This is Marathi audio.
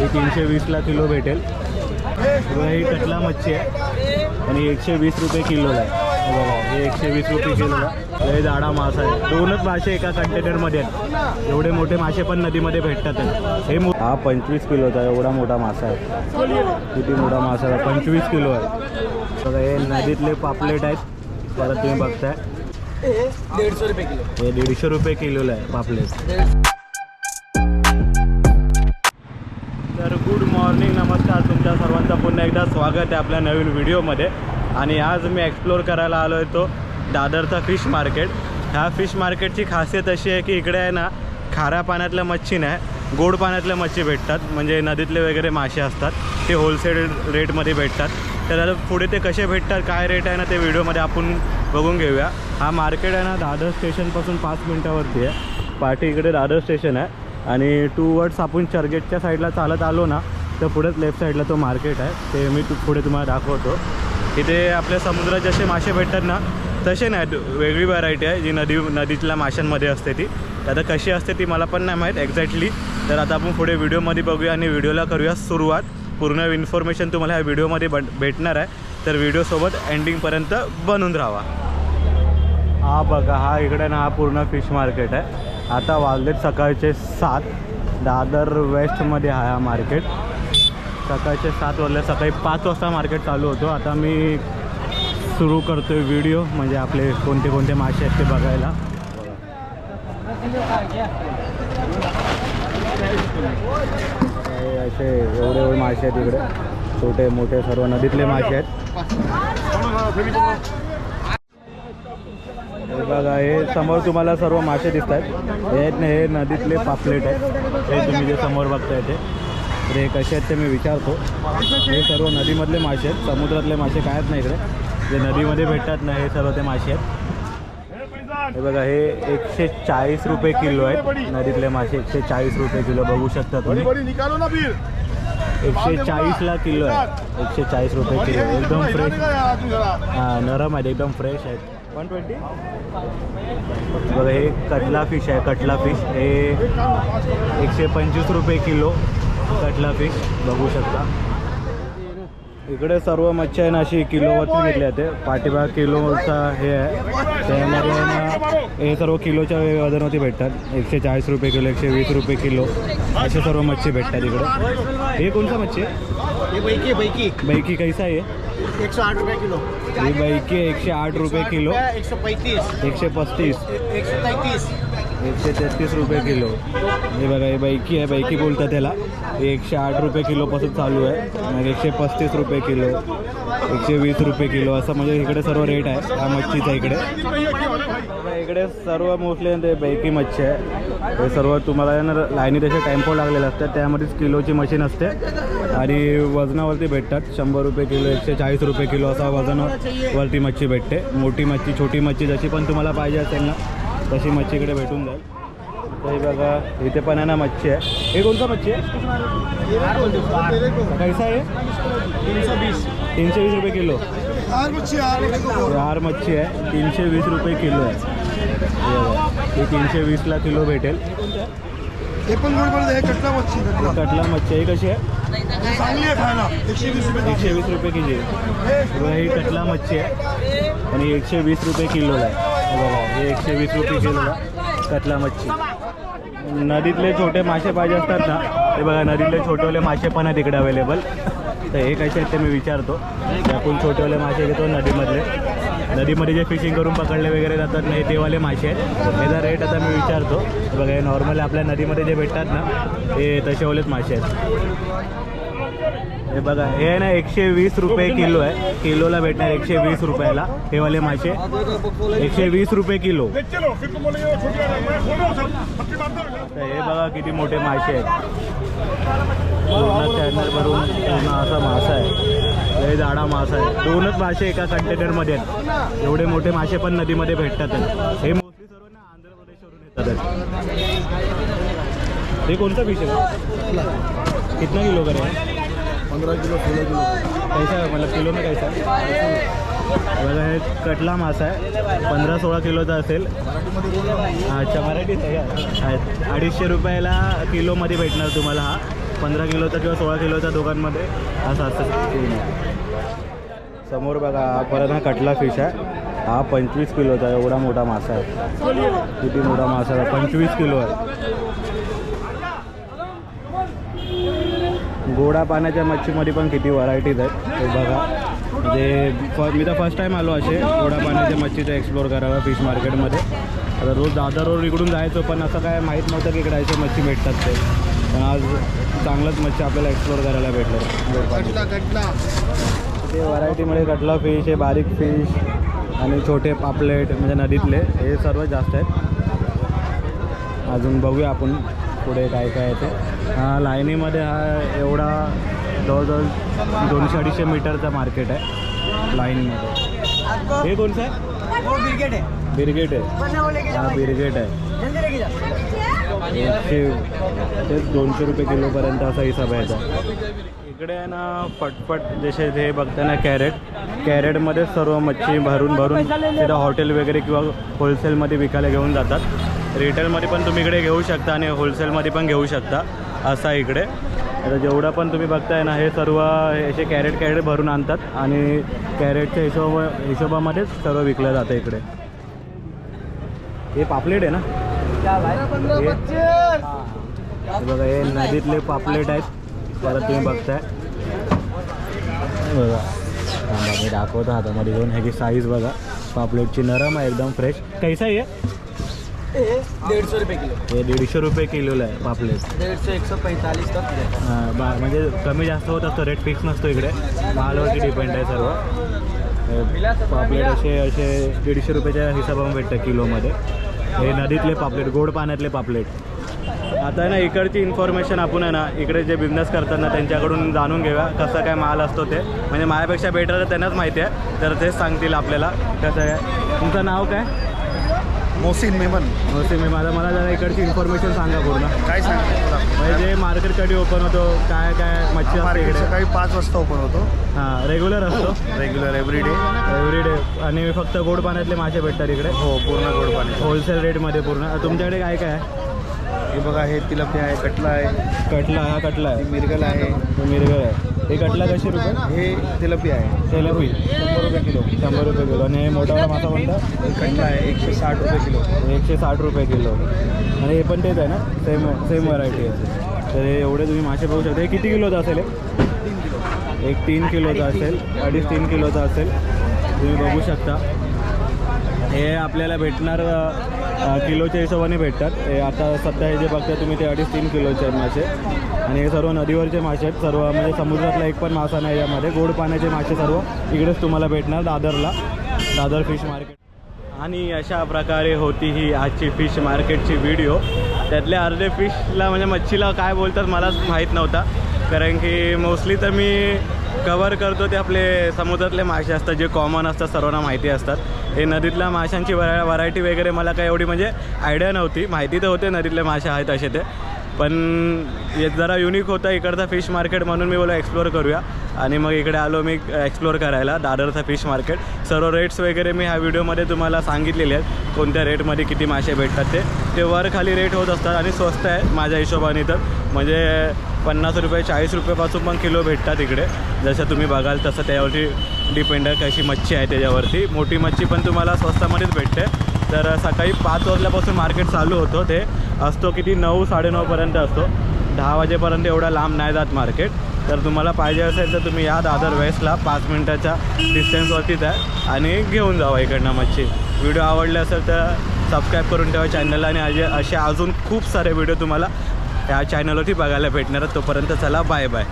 ही तीनशे वीसला किलो भेटेल. बघा ही कटला मच्छी आहे. आणि एकशे वीस रुपये किलोला आहे. हे बघा हे एकशे वीस रुपये किलोला हे जाडा मासा आहे. दोनच मासे एका कंटेनरमध्ये आहेत. एवढे मोठे मासे पण नदीमध्ये भेटतात. हे हा पंचवीस किलोचा एवढा मोठा मासा आहे. किती मोठा मासा आहे? पंचवीस किलो आहे. बघा हे नदीतले पापलेट आहेत. परत तुम्ही बघताय. दीडशे रुपये किलो. हे दीडशे रुपये किलोला आहे पापलेट. मॉर्निंग नमस्कार. तुमच्या सर्वांचं पुन्हा एकदा स्वागत आहे आपल्या नवीन व्हिडिओमध्ये. आणि आज मी एक्सप्लोर करायला आलो आहे तो दादरचा फिश मार्केट ह्या फिश मार्केटची खासियत अशी आहे की इकडे आहे ना खाऱ्या पाण्यातल्या मच्छी नाही गोड पाण्यातल्या मच्छी भेटतात. म्हणजे नदीतले वगैरे मासे असतात ते होलसेल रेटमध्ये भेटतात. तर पुढे ते कसे भेटतात काय रेट आहे ना ते व्हिडिओमध्ये आपण बघून घेऊया. हा मार्केट आहे ना दादर स्टेशनपासून पाच मिनटावरती आहे. पाठी इकडे दादर स्टेशन आहे. आणि टू वर्ड्स आपण चर्चगेटच्या साईडला चालत आलो ना तर पुढेच लेफ्ट साईडला तो मार्केट आहे. ते मी तू पुढे तुम्हाला दाखवतो. इथे आपल्या समुद्रात जसे मासे भेटतात ना तसे नाही. वेगळी व्हरायटी आहे जी नदी नदीतल्या माशांमध्ये असते ती. आता कशी असते ती मला पण नाही माहीत एक्झॅक्टली तर आता आपण पुढे व्हिडिओमध्ये बघूया आणि व्हिडिओला करूया सुरुवात. पूर्ण इन्फॉर्मेशन तुम्हाला ह्या व्हिडिओमध्ये बन भेटणार आहे. तर व्हिडिओसोबत एंडिंगपर्यंत बनून राहा. हा बघा हा इकडे ना हा पूर्ण फिश मार्केट आहे. आता वाजलेत सकाळचे सात. दादर वेस्टमध्ये आहे हा मार्केट सकाळचे सात वाजले सकाळी पाच वाजता मार्केट चालू होतो. आता मी सुरू करतो आहे व्हिडिओ म्हणजे आपले कोणते कोणते मासे आहेत ते बघायला. असे एवढे एवढे मासे आहेत इकडे. छोटे मोठे सर्व नदीतले मासे आहेत. बघा हे समोर तुम्हाला सर्व मासे दिसत आहेत हे नदीतले पापलेट आहेत. हे तुम्ही जे समोर बघताय ते. तर हे कसे आहेत ते मी विचारतो. हे सर्व नदीमधले मासे आहेत. समुद्रातले मासे काय आहेत ना इकडे. जे नदीमध्ये भेटतात ना हे सर्व ते मासे आहेत. हे बघा हे एकशे चाळीस रुपये किलो आहेत. नदीतले मासे एकशे चाळीस रुपये किलो. बघू शकता तुम्ही. एकशे चाळीसला किलो आहे एकशे चाळीस रुपये किलो. एकदम फ्रेश हां नरम आहेत. एकदम फ्रेश आहेत. वन ट्वेंटी बघा हे कटला फिश आहे. कटला फिश हे एकशे पंचवीस रुपये किलो. कटला फिश बघू शकता. इकडे सर्व मच्छी आहे ना अशी किलोवरती घेतली जाते. पाठीमाग किलोचा हे आहे. त्यामध्ये ना हे सर्व किलोच्या वजनवरती भेटतात. एकशे चाळीस रुपये किलो एकशे वीस रुपये किलो. असे सर्व मच्छी भेटतात इकडे. हे कोणता मच्छी आहे? बैकी बैकी. बैकी कैसा आहे एक सौ आठ रुपये किलो. ही बैकी एकशे आठ रुपये किलो. एक सौ पैंतीस एकशे पस्तीस. एक सौ तैंतीस एकशे तेहतीस रुपये किलो. हे बघा हे बैकी आहे बैकी बोलतात त्याला. एकशे आठ रुपये किलोपासून चालू आहे मग एकशे पस्तीस रुपये किलो एकशे वीस रुपये किलो असं म्हणजे इकडे सर्व रेट आहे. हा मच्छीचा इकडे. इकडे सर्व मोस्टली ते बैकी मच्छी आहे. हे सर्व तुम्हाला ना लाईनी तसे टेम्पो लागलेले असतात. त्यामध्येच किलोची मशीन असते. आणि वजनावरती भेटतात. शंभर रुपये किलो एकशे चाळीस रुपये किलो असा वजनावरती मच्छी भेटते. मोठी मच्छी छोटी मच्छी जशी पण तुम्हाला पाहिजे असेल ना तशी मच्छी इकडे भेटून जाईल. तर हे बघा इथे पण आहे ना मच्छी आहे. हे कोणता मच्छी आहे? कैसा आहे? तीनशे वीस रुपये किलो. हार मच्छी आहे. तीनशे वीस रुपये किलो आहे. हे. ही तीनशे वीसला किलो भेटेल. हे पण कटला मच्छी कटला. कटला मच्छी ही कशी आहे? चांगली आहे खायला. एकशे वीस रुपये एकशे वीस रुपये के जी हे कटला मच्छी आहे. आणि एकशे वीस रुपये किलोला आहे. बघा हे एकशे वीस रुपये किलोला कटला मच्छी. नदीतले छोटे मासे पाहिजे असतात ना ते बघा नदीतले छोटेवाले मासे पण आहेत इकडे अवेलेबल तर हे कसे आहेत ते मी विचारतो. आपण छोटेवाले मासे घेतो नदीमधले. नदीमध्ये जे फिशिंग करून पकडले वगैरे जातात नाही तेवाले मासे आहेत. त्याचा रेट आता मी विचारतो. बघा हे नॉर्मली आपल्या नदीमध्ये जे भेटतात ना ते तसेवालेच मासे आहेत. हे बघा हे आहे ना एकशे वीस रुपये किलो आहे. किलोला भेटणार एकशे वीस रुपयाला. हे वाले मासे. एकशे वीस रुपये किलो. तर हे बघा किती मोठे मासे आहेत. पूर्ण कॅनर भरून पूर्ण असा मासा आहे. लय जाडा मासा आहे. दोनच मासे एका कंटेनरमध्ये आहेत. एवढे मोठे मासे पण नदीमध्ये भेटतात. हे मोस्टली सर्व ना आंध्र प्रदेशवरून येतात. हे कोणतं फिश आहे? कितना किलो करेल पंद्रह किलो सोलह किलो. कैसा है? मतलब किलो में कैसा है? बघा हे कटला मासा आहे. पंधरा सोळा किलोचा असेल. अच्छा मराठीत आहे का. अडीचशे रुपयाला किलोमध्ये भेटणार तुम्हाला हा. पंधरा किलोचा किंवा सोळा किलोच्या दोघांमध्ये असं असं सीन आहे समोर बघा हा परत हा कटला फिश आहे. हा पंचवीस किलोचा आहे, एवढा मोठा मासा आहे. किती मोठा मासा आहे? पंचवीस किलो आहे. गोडा पाण्याच्या मच्छीमध्ये पण किती व्हरायटीज आहेत. ते बघा. म्हणजे फ मी तर फर्स्ट टाईम आलो असे गोडा पाण्याच्या मच्छीचं एक्सप्लोर करायला फिश मार्केटमध्ये आता रोज दादर रोड इकडून जायचो पण असं काय माहीत नव्हतं की इकडे असे मच्छी भेटतात ते. पण आज चांगलंच मच्छी आपल्याला एक्सप्लोर करायला भेटलं. ते व्हरायटीमध्ये कटला फिश हे बारीक फिश आणि छोटे पापलेट म्हणजे नदीतले हे सर्व जास्त आहेत. अजून बघूया आपण. पुढे काय काय आहे ते. हा लाईनीमध्ये हा एवढा जवळजवळ दोनशे अडीचशे मीटरचा मार्केट आहे लाईनमध्ये. हे कोणचं आहे हो बिरगेट आहे. बिरगेट आहे. हा बिरगेट आहे. एकशे तेच दोनशे रुपये किलोपर्यंत असा हिसाब आहे याचा. इकडे आहे ना पटपट जसे हे बघता ना कॅरेट. कॅरेटमध्ये सर्व मच्छी भरून भरून तिथं हॉटेल वगैरे किंवा होलसेलमध्ये विकायला घेऊन जातात. रिटेलमध्ये पण तुम्ही इकडे घेऊ शकता आणि होलसेलमध्ये पण घेऊ शकता असं आहे इकडे. आता जेवढं पण तुम्ही बघताय ना हे सर्व हे असे कॅरेट कॅरेट भरून आणतात आणि कॅरेटच्या हिशोब हिशोबामध्येच सर्व विकलं जातं इकडे. हे पापलेट आहे ना? हे बघा हे नदीतले पापलेट आहेत. परत तुम्ही बघताय. बघा. मी दाखवतो हातामध्ये घेऊन. ह्याची साईज बघा. पापलेटची नरम आहे एकदम फ्रेश कैसा आहे हे? सौ रुपये किलो. हे दीडशे रुपये किलोला आहे पापलेट डेढ़ सौ एक सौ पैंतालीस तक देता हां बा म्हणजे कमी जास्त होत असतो रेट फिक्स नसतो इकडे. मालवरती डिपेंड आहे सर्व. हे पापलेट असे असे दीडशे रुपयाच्या हिशोबाने भेटतं किलोमध्ये. हे नदीतले पापलेट गोड पाण्यातले पापलेट. आता ना इकडची इन्फॉर्मेशन आपण आहे ना इकडे जे बिझनेस करतात ना त्यांच्याकडून जाणून घेऊया कसा काय माल असतो ते. म्हणजे माझ्यापेक्षा बेटर तर त्यांनाच माहिती आहे. तर तेच सांगतील आपल्याला कसं आहे तुमचं नाव काय? मोहसिन मेमन. नमस्ते मी माझा मला जरा इकडची इन्फॉर्मेशन सांगा पूर्ण. काय सांगतो म्हणजे जे मार्केट कधी ओपन होतो काय काय मच्छी असते मार्केट इकडे. सकाळी पाच वाजता ओपन होतो. हां रेग्युलर असतो? Regular every day every day आणि फक्त गोड पाण्यातले मासे भेटतात इकडे. हो पूर्ण गोड पाणी होलसेल रेटमध्ये पूर्ण. तुमच्याकडे काय काय आहे? हे बघा हे तिलपी आहे कटला आहे. कटला हा कटला आहे. मिरगल आहे. तो मिरगळ आहे. हे कटला कशे रुपये? हे तिलपी आहे. तेलपी. शंभर रुपये किलो. शंभर रुपये किलो. आणि हे मोठावाला मासा कोणता? हे कटला आहे. एकशे साठ रुपये किलो. एकशे साठ रुपये किलो. आणि हे पण तेच आहे ना? सेम सेम व्हरायटी आहे. तर हे एवढे तुम्ही मासे बघू शकता. हे किती किलोचं असेल हे? एक तीन किलोचा असेल. अडीच तीन किलोचा असेल. तुम्ही बघू शकता. हे आपल्याला भेटणार किलोच्या हिशोबाने भेटतात. हे आता सध्या हे जे बघता तुम्ही ते अडीच तीन किलोचे आहेत मासे. आणि हे सर्व नदीवरचे मासे आहेत. सर्व म्हणजे समुद्रातला एक पण मासा नाही यामध्ये. गोड पाण्याचे मासे सर्व इकडेच तुम्हाला भेटणार दादरला. Dadar fish market. आणि अशा प्रकारे होती ही आजची फिश मार्केटची व्हिडिओ. त्यातले अर्धे फिशला म्हणजे मच्छीला काय बोलतात मलाच माहीत नव्हता. कारण की मोस्टली तर मी कवर करतो ते आपले समुद्रातले मासे असतात जे कॉमन असतात सर्वांना माहिती असतात. हे नदीतल्या माशांची वरा व्हरायटी वगैरे मला काही एवढी म्हणजे आयडिया नव्हती. माहिती तर होते नदीतले मासे आहेत असे ते. पण हे जरा युनिक होतं इकडचा फिश मार्केट म्हणून मी बोला एक्सप्लोअर करूया. आणि मग इकडे आलो मी एक्सप्लोअर करायला दादरचा फिश मार्केट सर्व रेट्स वगैरे मी ह्या व्हिडिओमध्ये तुम्हाला सांगितलेले आहेत. कोणत्या रेटमध्ये किती मासे भेटतात ते. ते वर खाली रेट होत असतात आणि स्वस्त आहे माझ्या हिशोबाने तर. म्हणजे पन्नास रुपये चाळीस रुपयेपासून पण किलो भेटतात इकडे. जसं तुम्ही बघाल तसं त्यावरती डिपेंड आहे कशी मच्छी आहे त्याच्यावरती. मोठी मच्छी पण तुम्हाला स्वस्तामध्येच भेटते. तर सकाळी पाच वाजल्यापासून मार्केट चालू होतो ते. असतो किती नऊ साडेनऊपर्यंत असतो. दहा वाजेपर्यंत एवढा लांब नाही जात मार्केट तर तुम्हाला पाहिजे असेल तर तुम्ही या दादर वेस्टला पाच मिनटाच्या डिस्टन्सवरतीच आहे आणि घेऊन जावा इकडनं मच्छी. व्हिडिओ आवडले असेल तर सबस्क्राईब करून ठेवा चॅनलला आणि अजे असे अजून खूप सारे व्हिडिओ तुम्हाला या चॅनलवरती बघायला भेटणार आहेत. तोपर्यंत चला बाय बाय